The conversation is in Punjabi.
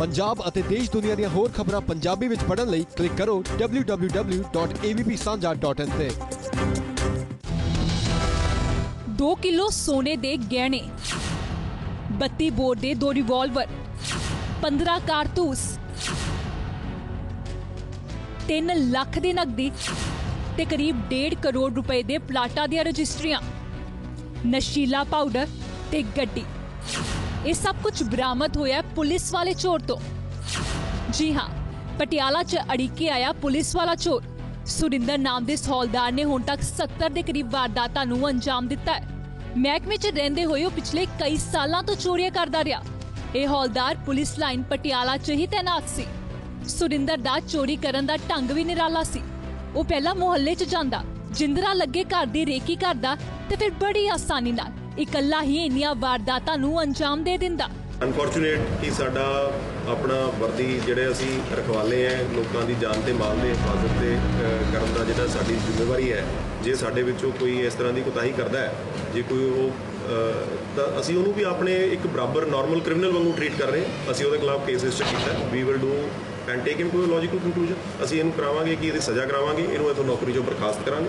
ਪੰਜਾਬ ਅਤੇ ਦੇਸ਼ ਦੁਨੀਆ ਦੀਆਂ ਹੋਰ ਖਬਰਾਂ ਪੰਜਾਬੀ ਵਿੱਚ ਪੜ੍ਹਨ ਲਈ ਕਲਿੱਕ ਕਰੋ www.avpsanja.in ਤੇ। 2 ਕਿਲੋ ਸੋਨੇ ਦੇ ਗਹਿਣੇ 32 ਬੋਰ ਦੇ ਦੋ ਰਿਵਾਲਵਰ 15 ਕਾਰਤੂਸ 3 ਲੱਖ ਦੀ ਨਕਦੀ ਤੇ ਕਰੀਬ 1.5 ਕਰੋੜ ਰੁਪਏ ਦੇ ਪਲਾਟਾਂ ਦੀਆਂ ਰਜਿਸਟਰੀਆਂ, ਨਸ਼ੀਲਾ ਪਾਊਡਰ ਤੇ ਗੱਡੀ। ਇਹ ਸਭ ਕੁਝ ਬਰਾਮਦ ਹੋਇਆ ਪੁਲਿਸ ਵਾਲੇ ਚੋਰ ਤੋਂ। ਜੀ ਹਾਂ, ਪਟਿਆਲਾ 'ਚ ਅੜੀਕੇ ਆਇਆ ਪੁਲਿਸ ਵਾਲਾ ਚੋਰ। ਸੁਰਿੰਦਰ ਨਾਮ ਦੇ ਇਸ ਨੇ ਹੁਣ ਤੱਕ 70 ਦੇ ਕਰੀਬ ਵਾਰਦਾਤਾਂ ਨੂੰ ਅੰਜਾਮ ਦਿੱਤਾ ਹੈ। ਮਹਿਕਮੇ 'ਚ ਰਹਿੰਦੇ ਹੋਏ ਉਹ ਪਿਛਲੇ ਕਈ ਸਾਲਾਂ ਤੋਂ ਚੋਰੀਆਂ ਕਰਦਾ ਰਿਹਾ। ਇਹ ਹੌਲਦਾਰ ਪੁਲਿਸ ਲਾਈਨ ਪਟਿਆਲਾ 'ਚ ਹੀ ਤੈਨਾਤ ਸੀ। ਸੁਰਿੰਦਰ ਦਾ ਚੋਰੀ ਕਰਨ ਦਾ ਢੰਗ ਵੀ ਨਿਰਾਲਾ ਸੀ। ਉਹ ਪਹਿਲਾਂ ਮੁਹੱਲੇ 'ਚ ਜਾਂਦਾ, ਜਿੰਦਰਾ ਲੱਗੇ ਘਰ ਦੀ ਰੇਕੀ ਕਰਦਾ ਤੇ ਫਿਰ ਬੜੀ ਆਸਾਨੀ ਨਾਲ ਇਕੱਲਾ ਹੀ ਇੰਨੀਆਂ ਵਾਰਦਾਤਾਂ ਨੂੰ ਅੰਜਾਮ ਦੇ ਦਿੰਦਾ। ਅਨਫੋਰਚੂਨੇਟ ਕਿ ਸਾਡਾ ਆਪਣਾ ਵਰਦੀ ਜਿਹੜੇ ਅਸੀਂ ਰਖਵਾਲੇ ਹੈ ਲੋਕਾਂ ਦੀ ਜਾਨ ਤੇ ਮਾਲ ਦੇ ਹਿਫਾਜ਼ਤ ਤੇ ਕਰਨ ਦਾ ਜਿਹੜਾ ਸਾਡੀ ਜ਼ਿੰਮੇਵਾਰੀ ਹੈ ਜੇ ਸਾਡੇ ਵਿੱਚੋਂ ਕੋਈ ਇਸ ਤਰ੍ਹਾਂ ਦੀ ਕੋਤਾਹੀ ਕਰਦਾ ਹੈ ਜੇ ਕੋਈ ਉਹ ਤਾਂ ਅਸੀਂ ਉਹਨੂੰ ਵੀ ਆਪਣੇ ਇੱਕ ਬਰਾਬਰ ਨਾਰਮਲ ਕ੍ਰਿਮੀਨਲ ਵਾਂਗੂ ਟ੍ਰੀਟ ਕਰ ਰਹੇ ਅਸੀਂ ਉਹਦੇ ਖਿਲਾਫ ਕੇਸ ਰਜਿਸਟਰ ਕੀਤਾ we will do and take in ਕੋਈ ਲੌਜੀਕਲ ਕੰਕਲੂਜਨ ਅਸੀਂ ਇਹਨੂੰ ਕਰਾਵਾਂਗੇ ਕਿ ਇਹਦੀ ਸਜ਼ਾ ਕਰਾਵਾਂਗੇ, ਇਹਨੂੰ ਇਥੋਂ ਨੌਕਰੀ ਚੋਂ ਬਰਖਾਸਤ ਕਰਾਂਗੇ।